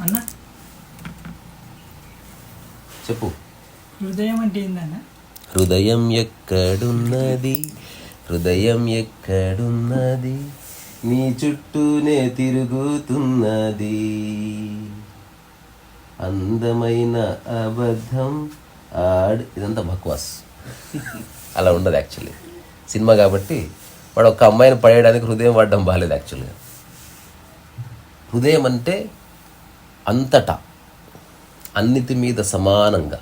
అన్న? చెప్పు. హృదయం అంటే ఏందన్న? హృదయం ఎక్కడున్నది? హృదయం ఎక్కడున్నది? నీ చుట్టూనే తిరుగుతున్నది. అందమైన అబద్ధం ఆడ్ ఇదంతా బక్వాస్. అలా ఉండదు యాక్చువల్లీ సినిమా కాబట్టి వాడు ఒక అమ్మాయిని పడేయడానికి హృదయం వాడడం బాగాలేదు యాక్చువల్గా హృదయం అంటే అంతటా అన్నిటి మీద సమానంగా.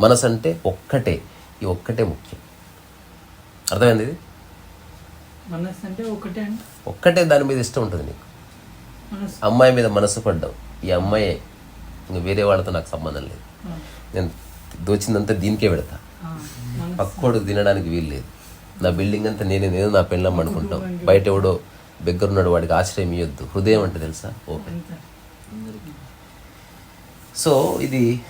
మనసు అంటే ఒక్కటే ఈ ఒక్కటే ముఖ్యం. అర్థమైంది ఇది? ఒక్కటే దాని మీద ఇష్టం ఉంటుంది నీకు. అమ్మాయి మీద మనసు పడ్డావు ఈ అమ్మాయి ఇంక వేరే వాళ్ళతో నాకు సంబంధం లేదు. నేను దోచిందంతా దీనికే పెడతా. పక్కోడు తినడానికి వీలు లేదు. నా బిల్డింగ్ అంతా నేనే నేను నా పెళ్ళం అనుకుంటాం. బయట ఎవడో దగ్గరున్నాడు వాడికి ఆశ్రయం ఇవ్వద్దు హృదయం అంటే తెలుసా? ఓపెన్. సో ఇది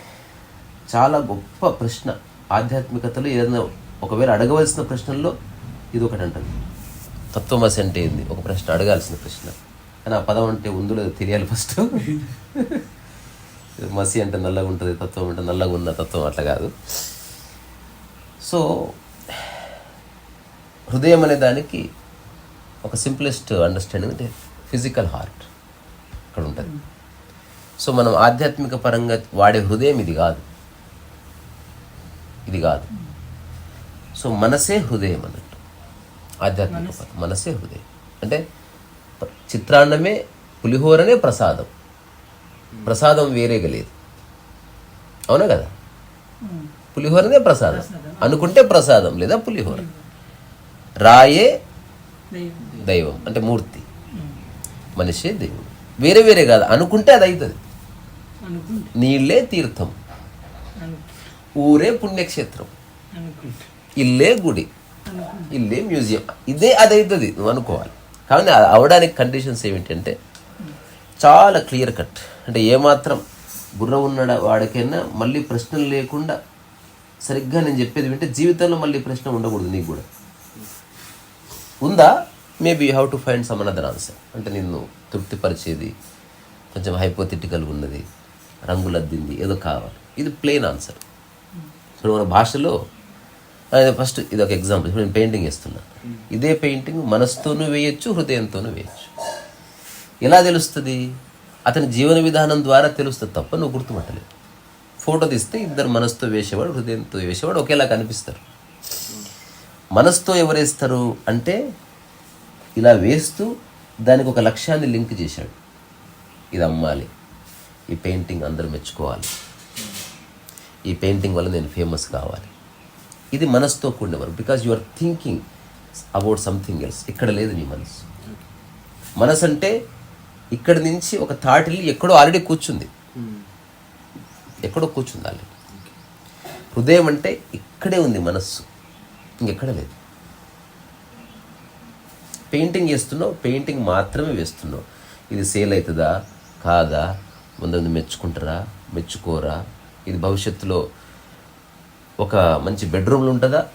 చాలా గొప్ప ప్రశ్న. ఆధ్యాత్మికతలో ఏదైనా ఒకవేళ అడగవలసిన ప్రశ్నల్లో ఇది ఒకటి అంటుంది తత్వమసి అంటే ఏంది? ఒక ప్రశ్న అడగాల్సిన ప్రశ్న. కానీ ఆ పదం అంటే ఉందో లేదో తెలియాలి ఫస్ట్. మసి అంటే నల్లగా ఉంటుంది తత్వం అంటే నల్లగా ఉన్న తత్వం అట్లా కాదు. సో హృదయం అనే దానికి ఒక సింప్లెస్ట్ అండర్స్టాండింగ్ అంటే ఫిజికల్ హార్ట్ అక్కడ ఉంటుంది. సో మనం ఆధ్యాత్మిక పరంగా వాడే హృదయం ఇది కాదు. ఇది కాదు. సో మనసే హృదయం అన్నట్టు. ఆధ్యాత్మిక మనసే హృదయం. అంటే చిత్రాన్నమే పులిహోరనే ప్రసాదం. ప్రసాదం వేరేగా లేదు. అవునా కదా. పులిహోరనే ప్రసాదం. అనుకుంటే ప్రసాదం లేదా పులిహోర. రాయే దైవం. దైవం అంటే మూర్తి. మనిషే దేవుడు. వేరే వేరే కాదు. అనుకుంటే అది అవుతుంది నీళ్ళే తీర్థం. ఊరే పుణ్యక్షేత్రం. ఇల్లే గుడి. ఇల్లే మ్యూజియం. ఇదే అది అవుతుంది నువ్వు అనుకోవాలి. కానీ అవడానికి కండిషన్స్ ఏమిటంటే చాలా క్లియర్ కట్. అంటే ఏమాత్రం బుర్ర ఉన్న వాడికైనా మళ్ళీ ప్రశ్నలు లేకుండా సరిగ్గా నేను చెప్పేది వింటే జీవితంలో మళ్ళీ ప్రశ్న ఉండకూడదు నీకు కూడా. ఉందా? Maybe you have to find some another answer అంటే నిన్ను తృప్తిపరిచేది కొంచెం హైపోథెటికల్ ఉన్నది రంగులద్దింది ఏదో కావాలి. ఇది ప్లెయిన్ ఆన్సర్ ఇప్పుడు మన భాషలో ఫస్ట్ ఇది ఒక ఎగ్జాంపుల్ ఇప్పుడు నేను పెయింటింగ్ వేస్తున్నాను ఇదే పెయింటింగ్ మనసుతోనూ వేయచ్చు హృదయంతోనూ వేయచ్చు. ఎలా తెలుస్తుంది? అతని జీవన విధానం ద్వారా తెలుస్తుంది తప్ప నువ్వు గుర్తుపట్టలేదు. ఫోటో తీస్తే ఇద్దరు మనసుతో వేసేవాడు హృదయంతో వేసేవాడు ఒకేలా కనిపిస్తారు. మనసుతో ఎవరేస్తారు అంటే ఇలా వేస్తూ దానికి ఒక లక్ష్యాన్ని లింక్ చేశాడు. ఇది అమ్మాలి. ఈ పెయింటింగ్ అందరూ మెచ్చుకోవాలి. ఈ పెయింటింగ్ వల్ల నేను ఫేమస్ కావాలి. ఇది మనసుతో కూడినవారు. Because you are thinking about something else ఇక్కడ లేదు నీ మనసు మనసు అంటే ఇక్కడి నుంచి ఒక థాట్ వెళ్ళి ఎక్కడో ఆల్రెడీ కూర్చుంది. ఎక్కడో కూర్చుంది ఆల్రెడీ. హృదయం అంటే ఇక్కడే ఉంది మనస్సు. ఇంకెక్కడ లేదు. పెయింటింగ్ చేస్తున్నావు పెయింటింగ్ మాత్రమే వేస్తున్నావు. ఇది సేల్ అవుతుందా? కాదా? ముందు మెచ్చుకుంటారా? మెచ్చుకోరా? ఇది భవిష్యత్తులో ఒక మంచి బెడ్రూమ్లో ఉంటుందా?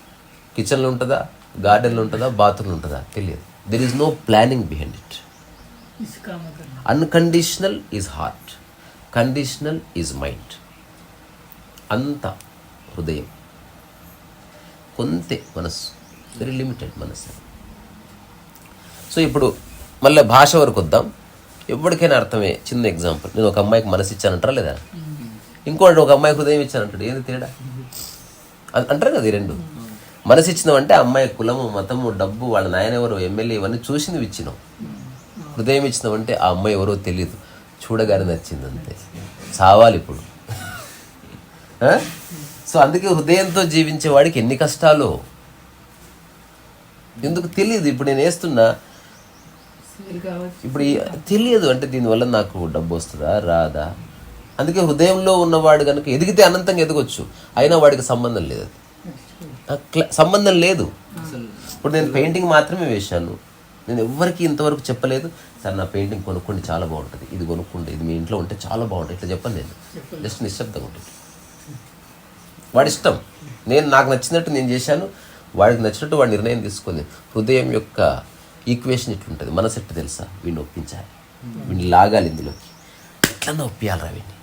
కిచెన్లో ఉంటుందా? గార్డెన్లో ఉంటుందా? బాత్రూమ్లో ఉంటుందా? తెలియదు. There is no planning behind it unconditional is heart conditional is mind అంత హృదయం కొంతే మనస్సు. వెరీ లిమిటెడ్ మనస్సు. సో ఇప్పుడు మళ్ళీ భాష వరకు వద్దాం. ఎవరికైనా అర్థమే. చిన్న ఎగ్జాంపుల్ నేను ఒక అమ్మాయికి మనసు ఇచ్చానంటారా లేదా? ఇంకోటి ఒక అమ్మాయి హృదయం ఇచ్చానంటాడు. ఏంది తేడా? అంటారు కదా ఈ రెండు. మనసు ఇచ్చినావంటే అమ్మాయి కులము మతము డబ్బు వాళ్ళ నాయన ఎవరు ఎమ్మెల్యే ఇవన్నీ చూసింది ఇచ్చినావు హృదయం ఇచ్చినావంటే ఆ అమ్మాయి ఎవరో తెలియదు చూడగానే నచ్చింది అంతే. చావాలి ఇప్పుడు? సో అందుకే హృదయంతో జీవించే వాడికి ఎన్ని కష్టాలు? ఎందుకు తెలియదు ఇప్పుడు నేను వేస్తున్నా. ఇప్పుడు తెలియదు అంటే దీనివల్ల నాకు డబ్బు వస్తుందా? రాదా? అందుకే హృదయంలో ఉన్నవాడు కనుక ఎదిగితే అనంతంగా ఎదగొచ్చు. అయినా వాడికి సంబంధం లేదు అది. సంబంధం లేదు. ఇప్పుడు నేను పెయింటింగ్ మాత్రమే వేశాను. నేను ఎవ్వరికి ఇంతవరకు చెప్పలేదు. సార్ నా పెయింటింగ్ కొనుక్కోండి చాలా బాగుంటుంది. ఇది కొనుక్కోండి ఇది మీ ఇంట్లో ఉంటే చాలా బాగుంటుంది. ఇట్లా చెప్పను నేను. జస్ట్ నిశ్శబ్దంగా ఉంటుంది. వాడి ఇష్టం. నేను నాకు నచ్చినట్టు నేను చేశాను. వాడికి నచ్చినట్టు వాడి నిర్ణయం తీసుకుంది. హృదయం యొక్క ఈక్వేషన్ ఇట్లుంటుంది మనసు ఎట్టు తెలుసా? వీడిని ఒప్పించాలి. వీడిని లాగాలి ఇందులోకి. ఎట్లా ఒప్పియాలి రా వీడిని?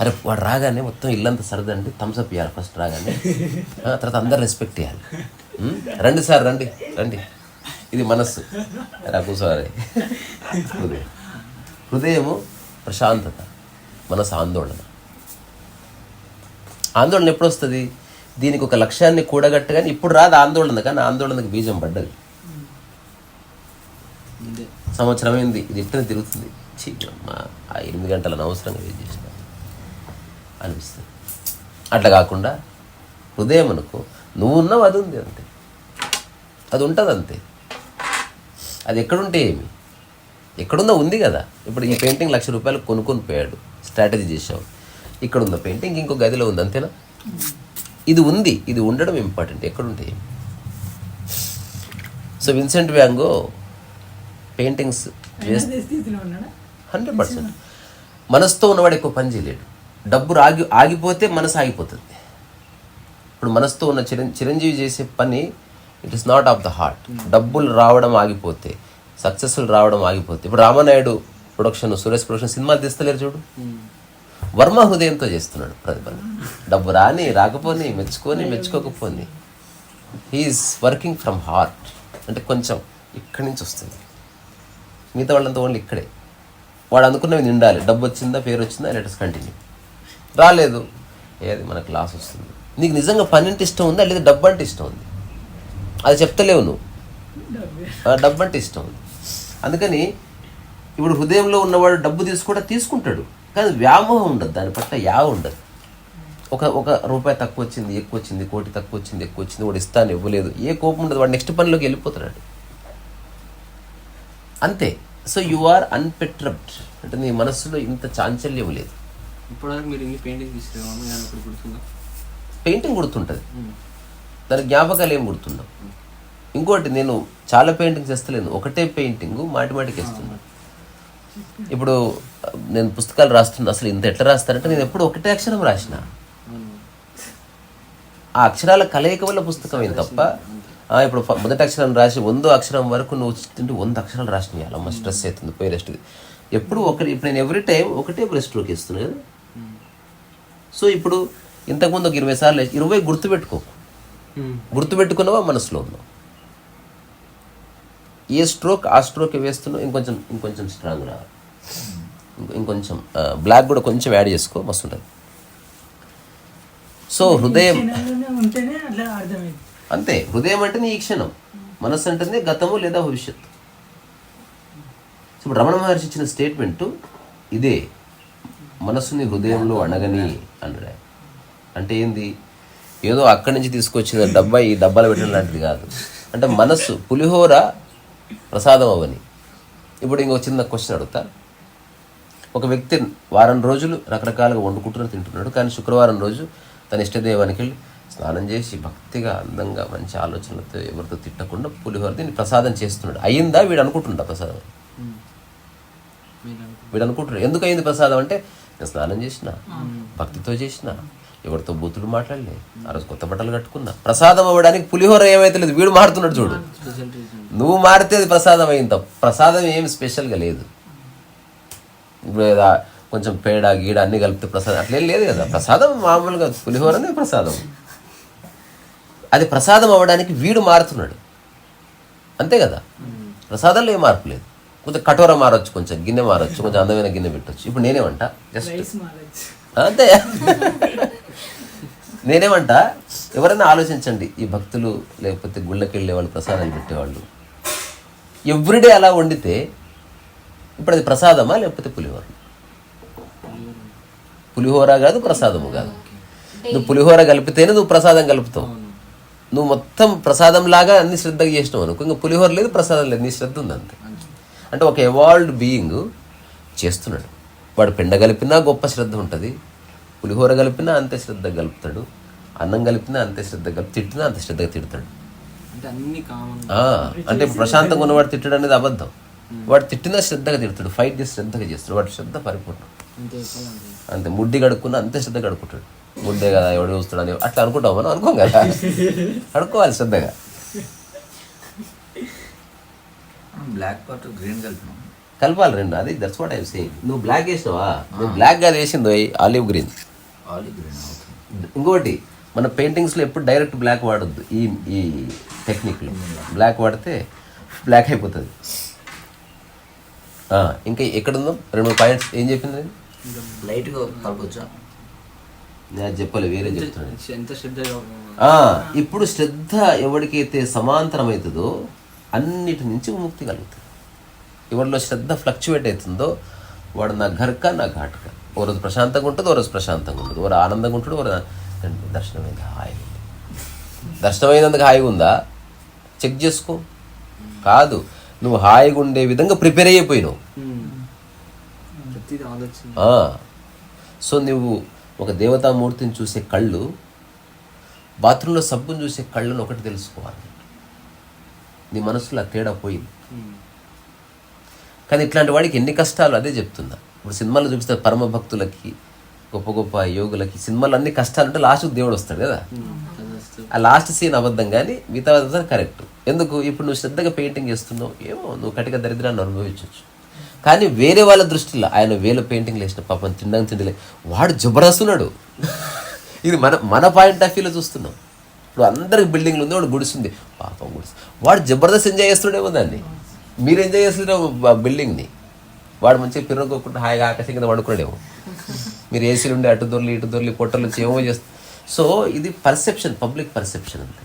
అరే వాడు రాగానే మొత్తం ఇల్లంతా సరదండి థమ్స్అప్ ఇవ్వాలి ఫస్ట్ రాగానే. తర్వాత అందరు రెస్పెక్ట్ ఇవ్వాలి ఉం? రండి సార్ రండి రండి. ఇది మనస్సు. రా కూర్చోవాలి హృదయం. హృదయము ప్రశాంతత మనసు ఆందోళన. ఆందోళన ఎప్పుడు వస్తుంది దీనికి ఒక లక్ష్యాన్ని కూడగట్టగానే ఇప్పుడు రాదు ఆందోళన కానీ ఆందోళనకు బీజం పడ్డది. సంవత్సరం అయింది ఇది ఇట్టనే తిరుగుతుంది. ఆ ఎనిమిది గంటల అనవసరంగా వెయిట్ చేసిన అనిపిస్తుంది. అట్లా కాకుండా హృదయం అనుకో నువ్వు ఉన్నావు అది ఉంది అంతే. అది ఉంటుంది అంతే అది ఎక్కడుంటే ఏమి? ఎక్కడుందో ఉంది కదా. ఇప్పుడు ఈ పెయింటింగ్ లక్ష రూపాయలు కొనుక్కొని పోయాడు. స్ట్రాటజీ చేసావు ఇక్కడ ఉన్న పెయింటింగ్ ఇంకో గదిలో ఉంది అంతేనా? ఇది ఉంది. ఇది ఉండడం ఇంపార్టెంట్. ఎక్కడుంటే ఏమి? So Vincent van Gogh paintings hundred percent. మనసుతో ఉన్నవాడు ఎక్కువ పని చేయలేడు. డబ్బు ఆగి ఆగిపోతే మనసు ఆగిపోతుంది. ఇప్పుడు మనసుతో ఉన్న చిరం చిరంజీవి చేసే పని it is not of the heart డబ్బులు రావడం ఆగిపోతే సక్సెస్ఫుల్ రావడం ఆగిపోతే ఇప్పుడు రామనాయుడు ప్రొడక్షన్ సురేష్ ప్రొడక్షన్ సినిమాలు తీస్తలేరు చూడు. వర్మ హృదయంతో చేస్తున్నాడు ప్రతిభ. డబ్బు రాని రాకపోని మెచ్చుకొని మెచ్చుకోకపోని he is working from heart అంటే కొంచెం ఇక్కడి నుంచి వస్తుంది. మిగతా వాళ్ళంతా ఓన్లీ ఇక్కడే. వాడు అనుకున్నవి నిండాలి. డబ్బు వచ్చిందా పేరు వచ్చిందా లెటర్స్ కంటిన్యూ రాలేదు. ఏది మనకు లాస్ వస్తుంది. నీకు నిజంగా పని అంటే ఇష్టం ఉందా లేదా డబ్బు అంటే ఇష్టం ఉంది? అది చెప్తలేవు నువ్వు. డబ్బే. ఆ డబ్బు అంటే ఇష్టం. అందుకని ఇప్పుడు హృదయంలో ఉన్నవాడు డబ్బు తీసుకుంటా తీసుకుంటాడు. కానీ వ్యామోహం ఉండదు దాని పట్ల యా ఉండదు. ఒక ఒక రూపాయి తక్కువ వచ్చింది ఎక్కువ వచ్చింది కోటి తక్కువ వచ్చింది ఎక్కువ వచ్చింది వాడు ఇస్తాను ఇవ్వలేదు. ఏ కోపం ఉండదు వాడు నెక్స్ట్ పనిలోకి వెళ్ళిపోతున్నాడు అంతే. సో యు ఆర్ అన్పెట్రప్ట్ అంటే నీ మనస్సులో ఇంత చాంచల్యం లేదు. మీరు పెయింటింగ్ ఇప్పుడు గుర్తుందా? పెయింటింగ్ గుర్తుంటుంది. దాని జ్ఞాపకాలు ఏం గుర్తుండవు. ఇంకోటి నేను చాలా పెయింటింగ్స్ వేస్తలేను ఒకటే పెయింటింగ్ మాటి మాటికి వేస్తున్నాను ఇప్పుడు నేను పుస్తకాలు రాస్తున్నా అసలు ఇంత ఎట్లా రాస్తానంటే నేను ఎప్పుడు ఒకటే అక్షరం రాసిన. ఆ అక్షరాల కలయిక వల్ల పుస్తకం ఏం తప్ప ఇప్పుడు మొదటి అక్షరం రాసి వందో అక్షరం వరకు నువ్వు తింటే వంద అక్షరాలు రాసినాయి? అలా స్ట్రెస్ అవుతుంది పోయి రెస్ట్ ఎప్పుడు ఒకటి ఇప్పుడు నేను ఎవ్రీ టైం ఒకటే బ్రెస్ట్ స్ట్రోక్ ఇస్తున్నాను కదా. సో ఇప్పుడు ఇంతకుముందు ఒక ఇరవై సార్లు ఇరవై గుర్తుపెట్టుకో. గుర్తుపెట్టుకున్నావా? మనసులో ఉన్నావు. ఏ స్ట్రోక్ ఆ స్ట్రోక్ వేస్తున్నావు ఇంకొంచెం ఇంకొంచెం స్ట్రాంగ్ రావాలి ఇంకొ- ఇంకొంచెం బ్లాక్ కూడా కొంచెం యాడ్ చేసుకో మస్తు ఉంటుంది సో హృదయం అంతే హృదయం అంటే ఈ క్షణం. మనస్సు అంటేనే గతము లేదా భవిష్యత్తు. ఇప్పుడు రమణ మహర్షి ఇచ్చిన స్టేట్మెంటు ఇదే. మనస్సుని హృదయంలో అణగని అన్నాడు అంటే ఏంది? ఏదో అక్కడి నుంచి తీసుకొచ్చిన డబ్బా ఈ డబ్బాలో పెట్టడం లాంటిది కాదు. అంటే మనస్సు పులిహోర ప్రసాదం అవని. ఇప్పుడు ఇంకో చిన్న క్వశ్చన్ అడుగుతా. ఒక వ్యక్తి వారం రోజులు రకరకాలుగా వండుకుంటున్నాడు తింటున్నాడు కానీ శుక్రవారం రోజు తన ఇష్టదైవానికి వెళ్ళి స్నానం చేసి భక్తిగా అందంగా మంచి ఆలోచనలతో ఎవరితో తిట్టకుండా పులిహోర దీన్ని ప్రసాదం చేస్తున్నాడు. అయ్యిందా? వీడు అనుకుంటుండా ప్రసాదం? వీడు అనుకుంటున్నాడు. ఎందుకు అయింది ప్రసాదం అంటే నేను స్నానం చేసిన భక్తితో చేసిన ఎవరితో బూతులు మాట్లాడలే. ఆ రోజు కొత్త బట్టలు కట్టుకున్నా. ప్రసాదం అవ్వడానికి పులిహోర ఏమైతే లేదు వీడు మారుతున్నాడు చూడు. నువ్వు మారితే అది ప్రసాదం అయింది తప్ప. ప్రసాదం ఏమి స్పెషల్గా లేదు. ఇప్పుడు కొంచెం పేడ గీడ అన్ని కలిపితే ప్రసాదం అట్లేం లేదు కదా. ప్రసాదం మామూలుగా పులిహోరనే ప్రసాదం. అది ప్రసాదం అవ్వడానికి వీడు మారుతున్నాడు. అంతే కదా? ప్రసాదంలో ఏ మార్పు లేదు. కొంచెం కఠోర మారొచ్చు కొంచెం గిన్నె మారొచ్చు కొంచెం అందమైన గిన్నె పెట్టొచ్చు. ఇప్పుడు నేనేమంటా? జస్ట్ అంతే. నేనేమంటా? ఎవరైనా ఆలోచించండి. ఈ భక్తులు లేకపోతే గుళ్ళకి వెళ్ళే వాళ్ళు ప్రసాదాలు పెట్టేవాళ్ళు. ఎవ్రీడే అలా వండితే ఇప్పుడు అది ప్రసాదమా లేకపోతే పులిహోర? పులిహోర కాదు ప్రసాదము కాదు. నువ్వు పులిహోర కలిపితేనే నువ్వు ప్రసాదం కలుపుతావు. నువ్వు మొత్తం ప్రసాదం లాగా అన్ని శ్రద్ధగా చేసినావు అనుకో ఇంకా పులిహోర లేదు ప్రసాదం లేదు. నీ శ్రద్ధ ఉంది అంతే. అంటే ఒక ఎవాల్వ్డ్ బీయింగ్ చేస్తున్నాడు. వాడు పెండ కలిపినా గొప్ప శ్రద్ధ ఉంటుంది. పులిహోర కలిపినా అంతే శ్రద్ధ కలుపుతాడు. అన్నం కలిపినా అంతే శ్రద్ధ కలిపి తిట్టినా అంతే శ్రద్ధగా తిడతాడు. అంటే అన్ని కామన్. ఆ, అంటే ఇప్పుడు ప్రశాంతంగా ఉన్నవాడు తిట్టడం అనేది అబద్ధం. వాడు తిట్టినా శ్రద్ధగా తిడతాడు. ఫైట్ చేసి శ్రద్ధగా చేస్తాడు. వాడి శ్రద్ధ పరిపూర్ణం. అంతే ముడ్డి కడుక్కున్నా అంతే శ్రద్ధ కడుక్కుంటాడు. ముద్దే కదా ఎవడు చూస్తాడని అట్లా అనుకుంటాం మనం అనుకోం కదా. అనుకోవాలి శ్రద్ధగా. బ్లాక్ పార్ట్ గ్రీన్ కలిపినాం కలపాలి రెండు అది దట్స్ వాట్ ఐ సేయింగ్ నువ్వు బ్లాక్ వేసినావా నువ్వు బ్లాక్గా వేసిందో ఆలివ్ గ్రీన్. ఇంకోటి మన పెయింటింగ్స్లో ఎప్పుడు డైరెక్ట్ బ్లాక్ వాడద్దు. ఈ ఈ టెక్నిక్లో బ్లాక్ వాడితే బ్లాక్ అయిపోతుంది. ఆ, ఇంకా ఎక్కడుందో రెండు మూడు పాయింట్స్ ఏం చెప్పింది? లైట్గా కలపొచ్చా నేను చెప్పాలి వేరే చెప్తున్నాను. ఎంత శ్రద్ధగా ఆ, ఇప్పుడు శ్రద్ధ ఎవరికైతే సమాంతరం అవుతుందో అన్నిటి నుంచి విముక్తి కలుగుతుంది. ఎవరిలో శ్రద్ధ ఫ్లక్చువేట్ అవుతుందో వాడు నా ఘర్క నా ఘాట్క. ఓ రోజు ప్రశాంతంగా ఉంటుంది ఓ రోజు ప్రశాంతంగా ఉంటుంది. ఓ ఆనందంగా ఉంటాడు ఓ దర్శనమైంది హాయిగా ఉంది. దర్శనమైనందుకు హాయిగా ఉందా? చెక్ చేసుకో. కాదు నువ్వు హాయిగా ఉండే విధంగా ప్రిపేర్ అయిపోయినావు. సో నువ్వు ఒక దేవతామూర్తిని చూసే కళ్ళు బాత్రూంలో సబ్బును చూసే కళ్ళను ఒకటి తెలుసుకోవాలి. నీ మనసులో తేడా పోయింది. కానీ ఇట్లాంటి వాడికి ఎన్ని కష్టాలు అదే చెప్తున్నా. ఇప్పుడు సినిమాలో చూపిస్తారు పరమ భక్తులకి గొప్ప గొప్ప యోగులకి సినిమాలో అన్ని కష్టాలు అంటే లాస్ట్ దేవుడు వస్తాడు కదా. ఆ లాస్ట్ సీన్ అబద్ధం కానీ మిగతా కరెక్ట్. ఎందుకు? ఇప్పుడు నువ్వు శ్రద్ధగా పెయింటింగ్ చేస్తున్నావు. ఏమో నువ్వు కటిక దరిద్రాన్ని అనుభవించవచ్చు కానీ వేరే వాళ్ళ దృష్టిలో ఆయన వేల పెయింటింగ్లు వేసిన పాపం తినడానికి తిండిలే వాడు జబరస్తున్నాడు ఇది మన మన పాయింట్ ఆఫ్ వ్యూలో చూస్తున్నాం. ఇప్పుడు అందరికి బిల్డింగ్లు ఉంది వాడు గుడిస్తుంది పాపం గుడిసి వాడు జబర్దస్త్ ఎంజాయ్ చేస్తున్నాడేమో దాన్ని. మీరు ఎంజాయ్ చేస్తున్నారు బిల్డింగ్ని. వాడు మంచిగా పిర్రగోకుండా హాయిగా ఆకాశం కింద పడుకున్నాడేమో. మీరు ఏసీలు ఉండి అటు దొర్లి ఇటు దొర్లి పొట్టలు వచ్చి ఏమో చేస్తారు సో ఇది పర్సెప్షన్ పబ్లిక్ పర్సెప్షన్ అంతే.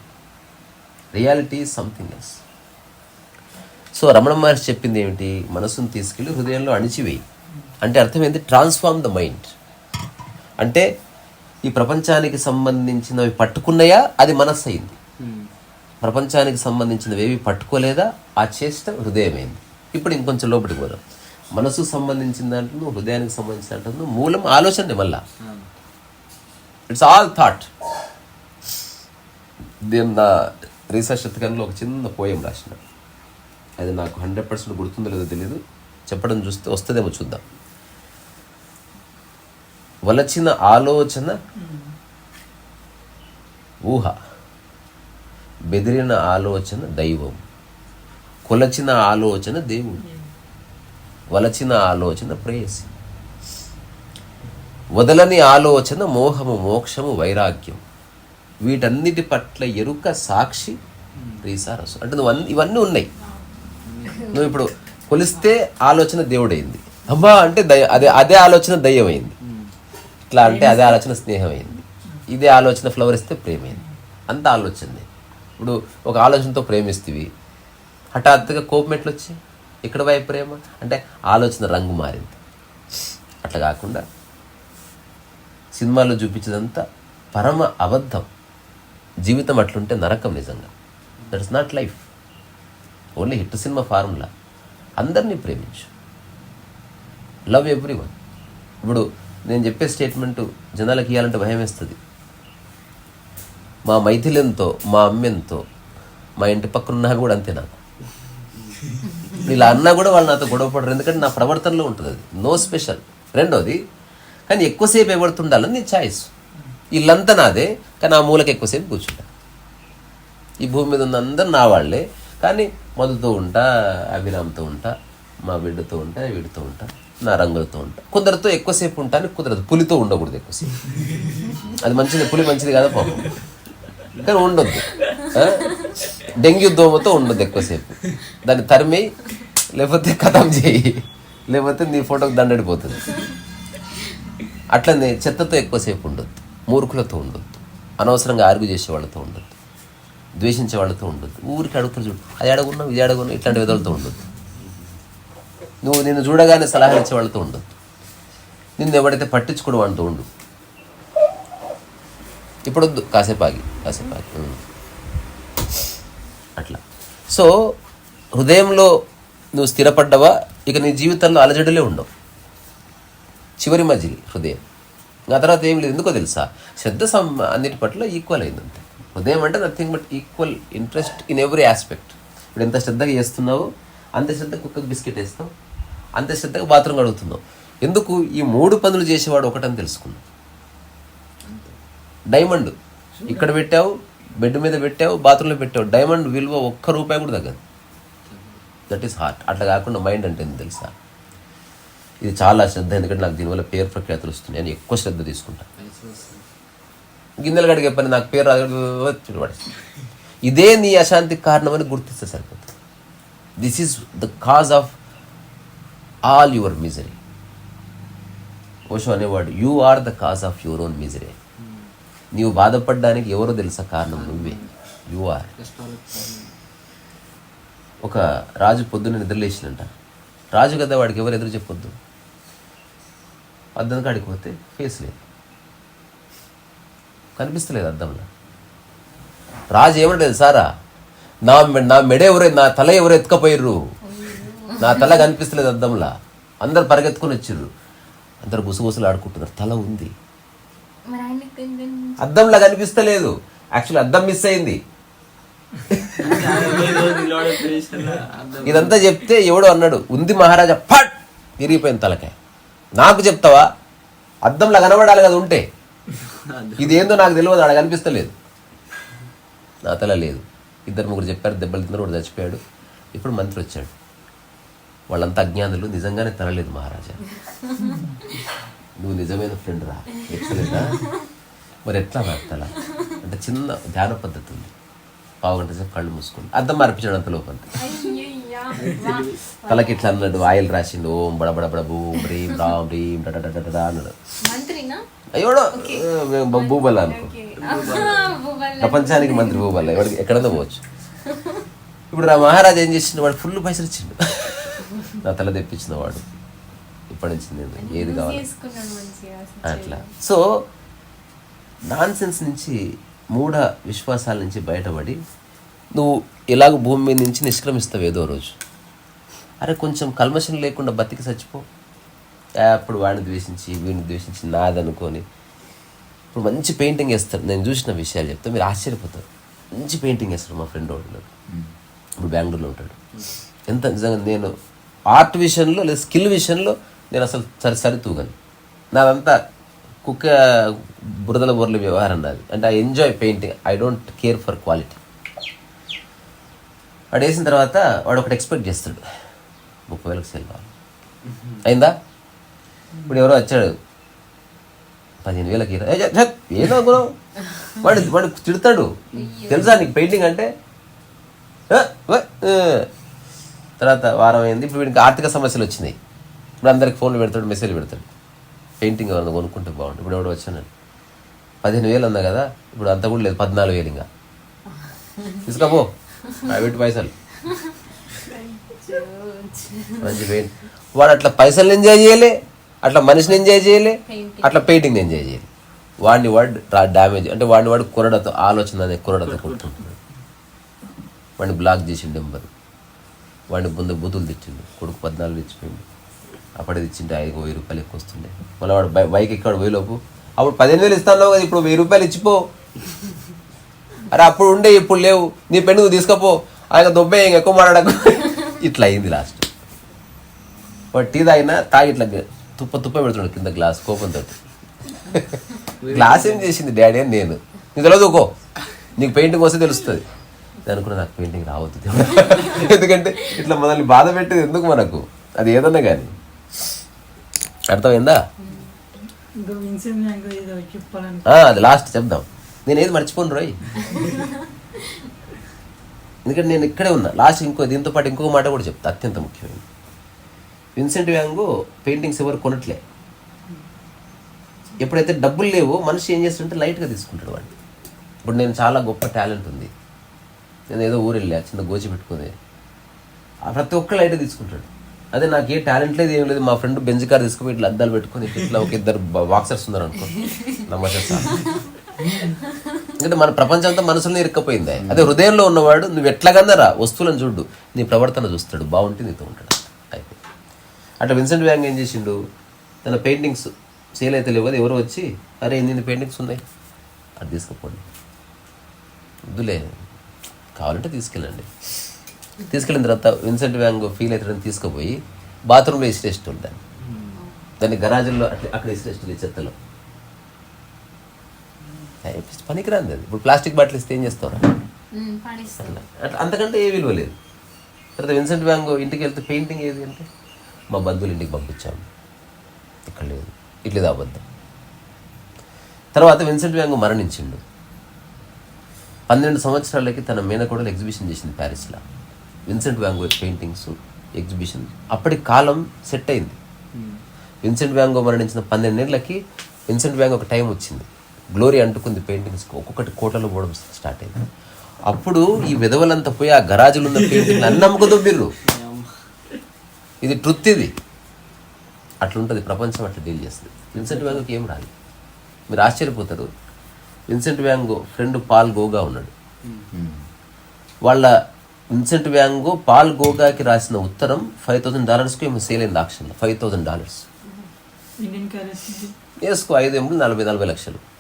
Reality something else so Ramana Maharshi చెప్పింది ఏమిటి? మనసును తీసుకెళ్ళి హృదయంలో అణిచివేయి. అంటే అర్థం ఏంటి ట్రాన్స్ఫార్మ్ ద మైండ్ అంటే ఈ ప్రపంచానికి సంబంధించినవి పట్టుకున్నాయా? అది మనస్సు అయింది ప్రపంచానికి సంబంధించినవి ఏవి పట్టుకోలేదా? ఆ చేష్ట హృదయమైంది? ఇప్పుడు ఇంకొంచెం లోపలికి పోదాం. మనసు సంబంధించిన దాంట్లో హృదయానికి సంబంధించిన దాంట్లో మూలం ఆలోచనే మళ్ళా. ఇట్స్ ఆల్ థాట్ దీని నా రీసెర్చ్ శతకంలో ఒక చిన్న పోయం రాసిన. అది నాకు హండ్రెడ్ పర్సెంట్ గుర్తుందో లేదో తెలియదు చెప్పడం చూస్తే వస్తుందేమో చూద్దాం. వలచిన ఆలోచన ఊహ. బెదిరిన ఆలోచన దైవం. కొలచిన ఆలోచన దేవుడు. వలచిన ఆలోచన ప్రేయసి. వదలని ఆలోచన మోహము మోక్షము వైరాగ్యం. వీటన్నిటి పట్ల ఎరుక సాక్షి రీసారసు అంటే నువ్వు ఇవన్నీ ఉన్నాయి. నువ్వు ఇప్పుడు కొలిస్తే ఆలోచన దేవుడైంది. అమ్మా అంటే దయ అదే అదే ఆలోచన దయ్యమైంది. ఇట్లా అంటే అదే ఆలోచన స్నేహమైంది. ఇదే ఆలోచన ఫ్లవర్ ఇస్తే ప్రేమైంది. అంత ఆలోచనే ఇప్పుడు ఒక ఆలోచనతో ప్రేమిస్తేవి. హఠాత్తుగా కోపం ఎట్లా వచ్చి ఇక్కడ వైపు ప్రేమ? అంటే ఆలోచన రంగు మారింది. అట్లా కాకుండా సినిమాలో చూపించేదంతా పరమ అబద్ధం. జీవితం అట్లుంటే నరకం నిజంగా. That is not life only hit cinema formula అందరినీ ప్రేమించు. లవ్ ఎవ్రీ వన్ ఇప్పుడు నేను చెప్పే స్టేట్మెంట్ జనాలకు ఇవ్వాలంటే భయం వేస్తుంది. మా మైథిలెంతో మా అమ్మెంతో మా ఇంటి పక్కన ఉన్నా కూడా అంతే నాకు. ఇలా అన్నా కూడా వాళ్ళు నాతో గొడవ పడరు. ఎందుకంటే నా ప్రవర్తనలో ఉంటుంది అది. నో స్పెషల్ రెండోది కానీ ఎక్కువసేపు ఎవడుతుండాలని నీ ఛాయిస్ ఇల్లంతా నాదే కానీ ఆ మూలకి ఎక్కువసేపు కూర్చుంటా. ఈ భూమి మీద ఉన్న అందరు నా వాళ్ళే కానీ మధుతో ఉంటా అభిరామ్తో ఉంటా మా బిడ్డతో ఉంటా వీడితో ఉంటా నా రంగులతో ఉంటా. కొందరితో ఎక్కువసేపు ఉంటాను కుదరదు. పులితో ఉండకూడదు ఎక్కువసేపు. అది మంచిది పులి మంచిది కదా పాపం. కానీ ఉండొద్దు. డెంగ్యూ దోమతో ఉండదు ఎక్కువసేపు. దాన్ని తరిమి లేకపోతే కథం చేయి లేకపోతే నీ ఫోటోకి దండడిపోతుంది అట్లనే చెత్తతో ఎక్కువసేపు ఉండొద్దు మూర్ఖులతో ఉండొద్దు అనవసరంగా ఆర్గ్యూ చేసే వాళ్ళతో ఉండొద్దు ద్వేషించే వాళ్ళతో ఉండొద్దు. ఊరికి అడుగుతారు చూడు అది అడుగున్నావు ఇది అడుగున్నావు ఇట్లాంటి విధాలతో ఉండొద్దు. నువ్వు నిన్ను చూడగానే సలహా ఇచ్చే వాళ్ళతో ఉండొద్దు. నిన్ను ఎవడైతే పట్టించుకోవడం వాళ్ళతో ఉండు. ఇప్పుడు వద్దు కాసేపు ఆగి కాసేపు ఆగి. అట్లా. సో హృదయంలో నువ్వు స్థిరపడ్డవా? ఇక నీ జీవితంలో అలజడులే ఉండవు. చివరి మజిలి హృదయం. ఆ తర్వాత ఏం లేదు ఎందుకో తెలుసా? శ్రద్ధ సం అన్నిటి పట్ల ఈక్వల్ అయింది అంతే హృదయం అంటే nothing but equal interest in every aspect ఇప్పుడు ఎంత శ్రద్ధగా చేస్తున్నావో? అంత శ్రద్ధ కుక్కకు బిస్కెట్ వేస్తావు? అంత శ్రద్ధగా బాత్రూమ్ కడుగుతున్నావు? ఎందుకు ఈ మూడు పనులు చేసేవాడు ఒకటని తెలుసుకున్నావు డైమండ్ ఇక్కడ పెట్టావు బెడ్ మీద పెట్టావు బాత్రూంలో పెట్టావు. డైమండ్ విలువ ఒక్క రూపాయి కూడా తగ్గదు. దట్ ఈస్ హార్ట్ అట్లా కాకుండా మైండ్ అంటే తెలుసా? ఇది చాలా శ్రద్ధ ఎందుకంటే నాకు దీనివల్ల పేరు ప్రఖ్యాతులు వస్తున్నాయి. అని ఎక్కువ శ్రద్ధ తీసుకుంటాను గిన్నెలు గడిగే పని నాకు పేరు రాదు. ఇదే నీ అశాంతికి కారణమని గుర్తిస్తే సరిపోతుంది. This is the cause of all your misery Osho అనేవాడు you are the cause of your own misery నీవు బాధపడడానికి ఎవరో తెలుసా కారణం? నువ్వే. యు ఆర్ ఒక రాజు పొద్దున్న నిద్రలేసినంట రాజు కదా వాడికి ఎవరు ఎదురు చెప్పొద్దు. అద్దం కాడికి పోతే ఫేస్ లేదు. కనిపిస్తలేదు అద్దంలో. రాజు ఏమంటది సారా? నా మె- నా మెడ ఎవరు నా తల ఎవరు ఎత్తుకపోయిర్రు? నా తల కనిపిస్తలేదు అద్దంలా. అందరు పరిగెత్తుకొని వచ్చిర్రు. అందరు గుసగుసలు ఆడుకుంటున్నారు తల ఉంది. అద్దంలా కనిపిస్తలేదు. యాక్చువల్లీ అద్దం మిస్ అయింది. ఇదంతా చెప్తే ఎవడో అన్నాడు ఉంది మహారాజా ఫట్! విరిగిపోయింది తలకాయ. నాకు చెప్తావా? అద్దంలా కనబడాలి కదా ఉంటే. ఇదేందో నాకు తెలియదు ఆడ కనిపిస్తలేదు. నా తల లేదు. ఇద్దరు ముగ్గురు చెప్పారు దెబ్బలు తిన్నారు వాడు చచ్చిపోయాడు. ఇప్పుడు మంత్రి వచ్చాడు. వాళ్ళంతా అజ్ఞానులు నిజంగానే తలలేదు మహారాజా. నువ్వు నిజమైన ఫ్రెండ్ రా. ఎక్సలెంటా? మరి ఎట్లా రా తల అంటే చిన్న ధ్యాన పద్ధతి ఉంది. పావు గంట సేపు కళ్ళు మూసుకోండి అద్దం మార్పించాడు అంత లోపల. తలకి ఇట్లా అన్నాడు ఆయిల్ రాసిండు. ఓం బడబడ బడ బూమ్ రీం రామ్ రీం డడడడడడా అన్నాడు. అయ్యోడో భూబల్ అనుకో. ప్రపంచానికి మంత్రి భూబల్. ఎవరికి ఎక్కడన్నా పోవచ్చు. ఇప్పుడు మహారాజు ఏం చేసిండు? వాడు ఫుల్ పైసలు ఇచ్చిండు. నా తల తెప్పించిన వాడు. నుంచి నేను ఏది కావాలి? అట్లా. సో నాన్ సెన్స్ నుంచి మూఢ విశ్వాసాల నుంచి బయటపడి నువ్వు ఇలాగ భూమి మీద నుంచి నిష్క్రమిస్తావు ఏదో రోజు. అరే కొంచెం కల్మషం లేకుండా బతికి చచ్చిపో. అప్పుడు వాడిని ద్వేషించి వీడిని ద్వేషించి నాదనుకొని. ఇప్పుడు మంచి పెయింటింగ్ వేస్తాడు నేను చూసిన విషయాలు చెప్తే మీరు ఆశ్చర్యపోతారు. మంచి పెయింటింగ్ వేస్తాడు మా ఫ్రెండ్ వాడు నాకు. ఇప్పుడు బెంగళూరులో ఉంటాడు. ఎంత నిజంగా నేను ఆర్ట్ విషయంలో లేదా స్కిల్ విషయంలో నేను అసలు సరి సరితూగను. నాదంతా కుక్క బురదల బుర్రల వ్యవహారం నాది. అంటే I enjoy painting I don't care for quality వాడు వేసిన తర్వాత వాడు ఒకటి ఎక్స్పెక్ట్ చేస్తాడు. ముప్పై వేలకు సేల్ కావాలి. అయిందా? ఇప్పుడు ఎవరో వచ్చాడు. పదిహేను వేలకి ఏదో అనుకున్నావు వాడు వాడు తిడతాడు. తెలుసా నీకు పెయింటింగ్ అంటే. తర్వాత వారం అయింది. ఇప్పుడు వీడికి ఆర్థిక సమస్యలు వచ్చినాయి. ఇప్పుడు అందరికి ఫోన్లు పెడతాడు మెసేజ్ పెడతాడు. పెయింటింగ్ ఎవరైనా కొనుక్కుంటే బాగుంటుంది ఇప్పుడు ఎవడో వచ్చాను పదిహేను వేలు అన్నా కదా? ఇప్పుడు అంత కూడా లేదు పద్నాలుగు వేలు ఇంకా. తీసుకపో. ప్రైవేట్ పైసలు. మంచి పెయింట్ వాడు అట్లా పైసలు ఎంజాయ్ చేయలే అట్లా మనిషిని ఎంజాయ్ చేయలే అట్లా పెయింటింగ్ ఎంజాయ్ చేయలే. వాడిని వాడు డ్యామేజ్ అంటే వాడిని వాడు కొరడతో ఆలోచన అనే కొరడతో కొట్టుకుంటున్నాడు వాడిని బ్లాక్ చేసిండు నెంబర్ వాడిని ముందు బుద్ధులు తెచ్చిండు కొడుకు పద్నాలుగు తెచ్చిపోయిండు. అప్పుడు ఇచ్చింటే ఐదు వెయ్యి రూపాయలు ఎక్కువ వస్తుండే మళ్ళీ వాడు బై- బైక్ ఎక్కాడు పోయేలోపు. అప్పుడు పదిహేను వేలు ఇస్తాను కదా ఇప్పుడు వెయ్యి రూపాయలు ఇచ్చిపో. అరే అప్పుడు ఉండే ఇప్పుడు లేవు. నీ పెన్ను నువ్వు తీసుకపో. ఆయన దొబ్బే ఇంక ఎక్కువ మాట్లాడకు. ఇట్లా అయింది లాస్ట్. వాడు టీ తాగినా తాగి ఇట్లా తుప్ప తుప్ప పెడుతున్నాడు కింద గ్లాస్ కోపంతో. గ్లాస్ ఏం చేసింది డాడీ అని నేను. నీకు తెలియదుకో నీకు పెయింటింగ్ వస్తే తెలుస్తుంది. నేను అనుకున్నా నాకు పెయింటింగ్ రావద్దు ఎందుకంటే ఇట్లా మనల్ని బాధ పెట్టేది ఎందుకు మనకు? అది ఏదన్నా కానీ. అర్థమైందా? అది లాస్ట్ చెప్దాం. నేను ఏది మర్చిపోను రోయ్. ఎందుకంటే నేను ఇక్కడే ఉన్నా. లాస్ట్ ఇంకో దీంతో పాటు ఇంకో మాట కూడా చెప్తా. అత్యంత ముఖ్యమైనది. విన్సెంట్ వ్యాంగు పెయింటింగ్స్ ఎవరు కొనట్లే. ఎప్పుడైతే డబ్బులు లేవో మనిషి ఏం చేస్తుంటే లైట్గా తీసుకుంటాడు వాడిని. ఇప్పుడు నేను చాలా గొప్ప టాలెంట్ ఉంది. నేను ఏదో ఊరు వెళ్ళా చిన్న గోచి పెట్టుకుని. ప్రతి ఒక్క లైట్ తీసుకుంటాడు. అదే నాకు ఏ టాలెంట్ లేదు ఏం లేదు. మా ఫ్రెండ్ బెంజ్ కార్ తీసుకుపోయి ఇట్లా అద్దాలు పెట్టుకుని ఇట్లా ఒక ఇద్దరు బాక్సర్స్ ఉన్నారు అనుకో. నమ్మకం ఎందుకంటే మన ప్రపంచం అంతా మనసులో ఇరుక్కపోయింది. అదే హృదయంలో ఉన్నవాడు నువ్వు ఎట్లాగన్నారా వస్తువులను చూడు. నీ ప్రవర్తన చూస్తాడు. బాగుంటే నీతో ఉంటాడు. అయిపోయి అట్లా విన్సెంట్ వ్యాంగ్ ఏం చేసిండు? తన పెయింటింగ్స్ సేల్ అయితే లేవు ఎవరు వచ్చి అరే ఇన్ని పెయింటింగ్స్ ఉన్నాయి. అది తీసుకుపోండి. వద్దులే. కావాలంటే తీసుకెళ్ళండి. తీసుకెళ్ళిన తర్వాత విన్సెంట్ వ్యాంగ్ ఫీల్ అవుతాడని తీసుకుపోయి బాత్రూంలో ఇసిరేస్ట్ దాన్ని దాన్ని గరాజుల్లో అట్లా అక్కడ ఇసిరేస్ట్ చెత్తలో. పనికిరాంది అది. ఇప్పుడు ప్లాస్టిక్ బాటిల్ ఇస్తే ఏం చేస్తారా అట్లా. అంతకంటే ఏ విలువ లేదు. తర్వాత విన్సెంట్ వ్యాంగో ఇంటికి వెళ్తే పెయింటింగ్ ఏది అంటే మా బంధువులు ఇంటికి పంపించాము. ఇక్కడ లేదు. ఇట్లేదు అబద్ధం. తర్వాత విన్సెంట్ వ్యాంగో మరణించిండు. పన్నెండు సంవత్సరాలకి తన మేనకోడలు ఎగ్జిబిషన్ చేసింది ప్యారిస్లో. Vincent Van Gogh paintings exhibition అప్పటి కాలం సెట్ అయింది. విన్సెంట్ వ్యాంగో మరణించిన పన్నెండేళ్ళకి విన్సెంట్ వ్యాంగో ఒక టైం వచ్చింది. గ్లోరీ అంటుకుంది పెయింటింగ్స్ ఒక్కొక్కటి కోటలో పోవడం స్టార్ట్ అయింది. అప్పుడు ఈ విధవలంతా పోయి ఆ గరాజులు ఉన్న పెయింటింగ్ అన్ని అమ్ముకుదొబ్బిర్రు. ఇది ట్రుత్ ఇది. అట్లుంటుంది. ప్రపంచం అట్లా డీల్ చేస్తుంది. విన్సెంట్ వ్యాంగోకి ఏం రాదు మీరు ఆశ్చర్యపోతారు. Vincent van Gogh friend Paul Gauguin ఉన్నాడు. వాళ్ళ విన్సెంట్ వ్యాంగో పాల్ గోగాకి రాసిన ఉత్తరం ఫైవ్ థౌసండ్ డాలర్స్కి ఏమో సేల్ అయింది ఆక్షన్లో. Five thousand dollars Indian currency వేసుకో ఐదు ఎముడు నలభై నలభై లక్షలు.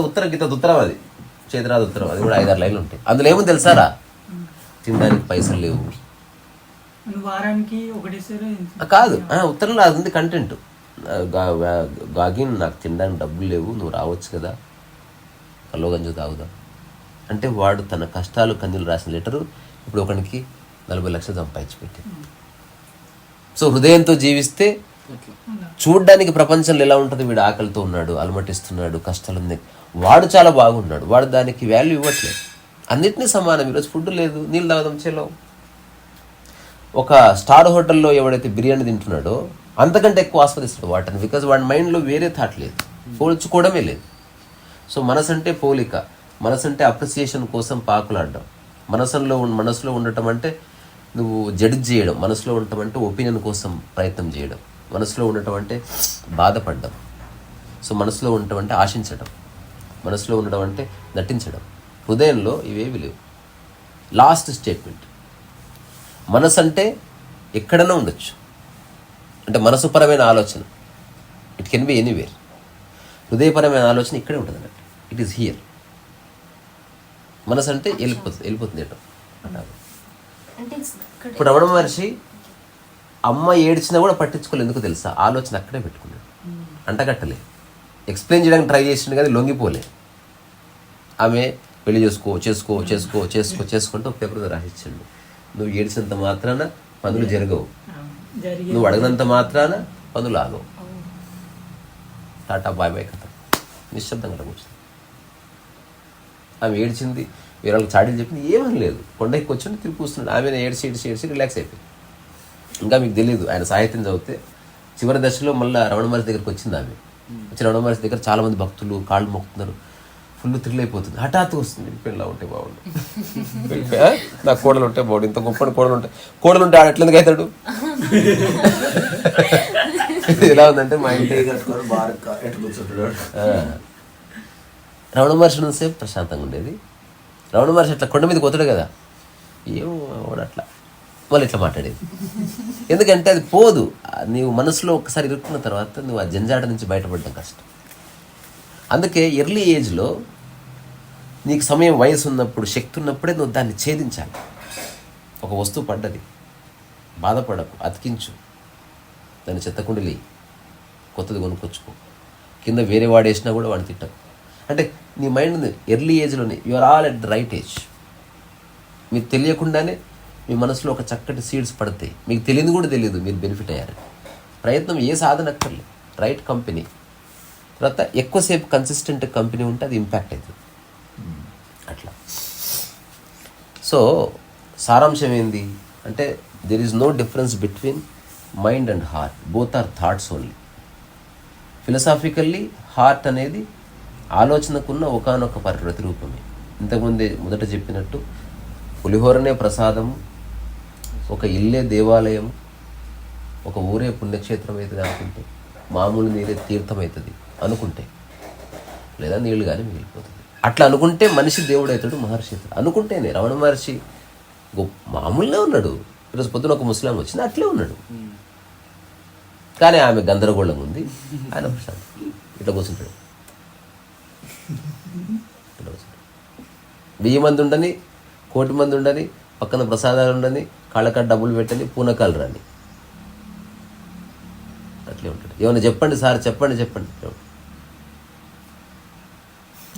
ఉత్తరం గీత ఉత్తరం అది. చేతిరాదు ఉత్తరం అది కూడా ఐదారు లైన్లు ఉంటాయి. అందులో ఏమో తెలుసారా తినడానికి పైసలు లేవు. కాదు. ఆ, ఉత్తరంలో అది ఉంది కంటెంట్ గాగిన్ నాకు తినడానికి డబ్బులు లేవు నువ్వు రావచ్చు కదా. కల్లో గంజు తాగుదా. అంటే వాడు తన కష్టాలు కందులు రాసిన లెటరు ఇప్పుడు ఒకనికి నలభై లక్షలు సంపాదించి పెట్టింది సో హృదయంతో జీవిస్తే చూడ్డానికి ప్రపంచంలో ఎలా ఉంటుంది? వీడు ఆకలితో ఉన్నాడు అలమటిస్తున్నాడు కష్టాలు ఉంది వాడు చాలా బాగున్నాడు. వాడు దానికి వాల్యూ ఇవ్వట్లేదు. అన్నిటినీ సమానం. ఈరోజు ఫుడ్ లేదు. నీళ్ళు తాగదాం చెలో ఒక స్టార్ హోటల్లో ఎవడైతే బిర్యానీ తింటున్నాడో అంతకంటే ఎక్కువ ఆస్వాదిస్తాడు వాటిని. బికాజ్ వాడి మైండ్లో వేరే థాట్ లేదు. పోల్చుకోవడమే లేదు. సో మనసు అంటే పోలిక. మనసు అంటే అప్రిసియేషన్ కోసం పాకులాడడం. మనసులో మనసులో ఉండటం అంటే నువ్వు జడ్జ్ చేయడం మనసులో ఉండటం అంటే ఒపీనియన్ కోసం ప్రయత్నం చేయడం. మనసులో ఉండటం అంటే బాధపడడం. సో మనసులో ఉండటం అంటే ఆశించడం. మనసులో ఉండడం అంటే నటించడం. హృదయంలో ఇవేవి లేవు. లాస్ట్ స్టేట్మెంట్ మనసు అంటే ఎక్కడైనా ఉండొచ్చు. అంటే మనసుపరమైన ఆలోచన. ఇట్ కెన్ బి ఎనీవేర్ హృదయపరమైన ఆలోచన ఇక్కడే ఉంటుంది అన్నట్టు ఇట్ ఈస్ హియర్ మనసు అంటే వెళ్ళిపోతుంది వెళ్ళిపోతుంది ఇక్కడ ఇప్పుడు రమణ మహర్షి అమ్మ ఏడ్చినా కూడా పట్టించుకోలేదు ఎందుకు తెలుసా? ఆలోచన అక్కడే పెట్టుకున్నాడు. అంటగట్టలే. ఎక్స్ప్లెయిన్ చేయడానికి ట్రై చేసిండు కానీ లొంగిపోలే. ఆమె పెళ్ళి చేసుకో చేసుకో చేసుకో చేసుకో చేసుకుంటూ ఒక పేపర్ రాసిచ్చిండు. నువ్వు ఏడ్చినంత మాత్రాన పనులు జరగవు. జరిగే నువ్వు అడిగినంత మాత్రాన పనులు ఆగవు. టాటా బాయ్ బాయ్ కథ. నిశ్శబ్దంగా కూర్చుంది. ఆమె ఏడ్చింది వేరే వాళ్ళకి చాడీలు చెప్పింది ఏమని లేదు. కొండకి కూర్చొని తిరిగి కూర్చున్నాడు. ఆమె ఏడ్చి ఏడ్చి ఏడ్చి రిలాక్స్ అయిపోయింది. ఇంకా మీకు తెలియదు ఆయన సాహిత్యం చదివితే చివరి దశలో మళ్ళీ రమణ మహర్షి దగ్గరికి వచ్చింది ఆమె. వచ్చి రమణ మహర్షి దగ్గర చాలా మంది భక్తులు కాళ్ళు మొక్కుతున్నారు. ఫుల్ థ్రిల్ అయిపోతుంది. హఠాత్తు వస్తుంది పెళ్ళి ఉంటే బాగుండు. వెళ్ళిపోయి, "ఆ? నా కోడలు ఉంటే బాగుండు. ఇంత గొప్ప కోడలు ఉంటాయి కోడలు ఉంటే ఆడ ఎట్లెందుకు అవుతాడు? ఎలా ఉందంటే మా ఇంటి కట్టుకొని బాగా ఎట్టు కూర్చుంటాడు ఆ. రమణ మహర్షి ఉన్నంతసేపు ప్రశాంతంగా ఉండేది. రమణ మహర్షి అట్లా కొండ మీద పోతాడు కదా. ఏమో వాడు అట్లా మళ్ళీ ఇట్లా మాట్లాడేది. ఎందుకంటే అది పోదు. నీవు మనసులో ఒకసారి ఇరుక్కున్న తర్వాత నువ్వు ఆ జంజాట నుంచి బయటపడడం కష్టం. అందుకే ఎర్లీ ఏజ్లో నీకు సమయం వయసు ఉన్నప్పుడు శక్తి ఉన్నప్పుడే నువ్వు దాన్ని ఛేదించాలి. ఒక వస్తువు పడ్డది. బాధపడకు అతికించు. దాన్ని చెత్తకుండలి కొత్తది కొనుక్కొచ్చుకో. కింద వేరే వాడేసినా కూడా వాడిని తిట్టకు. అంటే నీ మైండ్ ఎర్లీ ఏజ్లోనే you are all at the right age మీకు తెలియకుండానే మీ మనసులో ఒక చక్కటి సీడ్స్ పడతాయి. మీకు తెలియదు కూడా తెలియదు మీరు బెనిఫిట్ అయ్యారు. ప్రయత్నం ఏ సాధన అక్కర్లేదు. రైట్ కంపెనీ తర్వాత ఎక్కువసేపు కన్సిస్టెంట్ కంపెనీ ఉంటే అది ఇంపాక్ట్ అవుతుంది. అట్లా. సో సారాంశం ఏంది? అంటే there is no difference between mind and heart both are thoughts only philosophically heart అనేది ఆలోచనకున్న ఒకనొక ప్రతిరూపమే ఇంతకుముందే మొదట చెప్పినట్టు పులిహోరనే ప్రసాదము ఒక ఇల్లే దేవాలయం ఒక ఊరే పుణ్యక్షేత్రం అవుతుంది అనుకుంటే మామూలు నీరే తీర్థం అవుతుంది అనుకుంటే లేదా నీళ్ళు కానీ మిగిలిపోతుంది. అట్లా అనుకుంటే మనిషి దేవుడు అవుతాడు మహర్షి అవుతాడు. అనుకుంటేనే రమణ మహర్షి గొప్ప మామూలుగా ఉన్నాడు. ఈరోజు పొద్దున ఒక ముస్లాం వచ్చింది అట్లే ఉన్నాడు. కానీ ఆమె గందరగోళం ఉంది ఆయన ప్రశాంత్. ఇట్లా కూర్చుంటాడు ఇట్లా కూర్చుంటాడు వెయ్యి మంది ఉండని కోటి మంది ఉండని పక్కన ప్రసాదాలు ఉండని కాళ్ళకాడ డబ్బులు పెట్టని పూనకాలు రాని. అట్లే ఉంటాడు ఏమైనా చెప్పండి సార్ చెప్పండి చెప్పండి.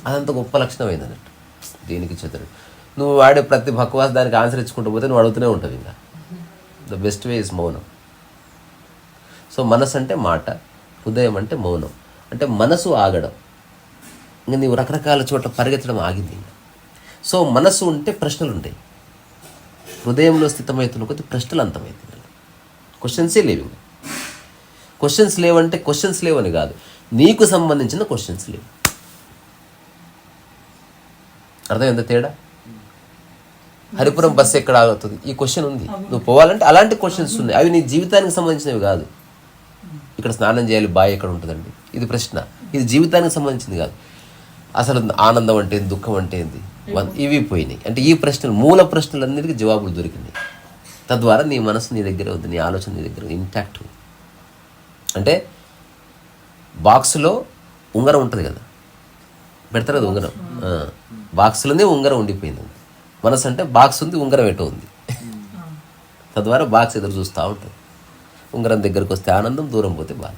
అదంత గొప్ప లక్షణం అయింది అన్నట్టు దీనికి చెదరు. నువ్వు వాడే ప్రతి భక్వాస్ దానికి ఆన్సర్ ఇచ్చుకుంటూ పోతే నువ్వు అడుగుతూనే ఉంటుంది ఇంకా. ద బెస్ట్ వే ఇస్ మౌనం. సో మనసు అంటే మాట హృదయం అంటే మౌనం. అంటే మనసు ఆగడం. ఇంకా నీవు రకరకాల చోట్ల పరిగెత్తడం ఆగింది ఇంకా. సో మనసు ఉంటే ప్రశ్నలు ఉంటాయి హృదయంలో స్థితమవుతున్న కొద్ది ప్రశ్నలు అంతమవుతుంది క్వశ్చన్సే లేవు. క్వశ్చన్స్ లేవంటే క్వశ్చన్స్ లేవని కాదు. నీకు సంబంధించిన క్వశ్చన్స్ లేవు. అర్థమైందా తేడా? హరిపురం బస్సు ఎక్కడ ఆగుతుంది? ఈ క్వశ్చన్ ఉంది. నువ్వు పోవాలంటే అలాంటి క్వశ్చన్స్ ఉన్నాయి. అవి నీ జీవితానికి సంబంధించినవి కాదు. ఇక్కడ స్నానం చేయాలి బాయ్ ఎక్కడ ఉంటుందండి? ఇది ప్రశ్న. ఇది జీవితానికి సంబంధించింది కాదు. అసలు ఆనందం అంటే ఏంది దుఃఖం అంటే ఏంది? ఇవి పోయినాయి. అంటే ఈ ప్రశ్నలు మూల ప్రశ్నలన్నిటికీ జవాబులు దొరికినాయి. తద్వారా నీ మనసు నీ దగ్గర ఉంది నీ ఆలోచన నీ దగ్గర ఇంటాక్ట్ అంటే బాక్స్లో ఉంగరం ఉంటుంది కదా? పెడతారు కదా ఉంగరం. బాక్స్లోనే ఉంగరం ఉండిపోయింది. మనసు అంటే బాక్స్ ఉంది ఉంగరం ఎటో ఉంది. తద్వారా బాక్స్ ఎదురు చూస్తూ ఉంటుంది. ఉంగరం దగ్గరకు వస్తే ఆనందం దూరం పోతే బాధ.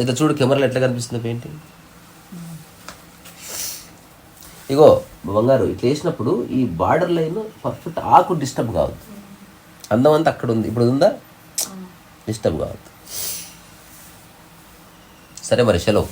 ఇట్లా చూడు కెమెరాలో ఎట్లా కనిపిస్తుంది పెయింటింగ్ ఇగో బంగారు ఇట్లా వేసినప్పుడు ఈ బార్డర్ లైన్ పర్ఫెక్ట్ ఆకు డిస్టర్బ్ కావద్దు. అందం అంతా అక్కడ ఉంది. ఇప్పుడు ఉందా? డిస్టర్బ్ కావద్దు. సరే మరి సెలవు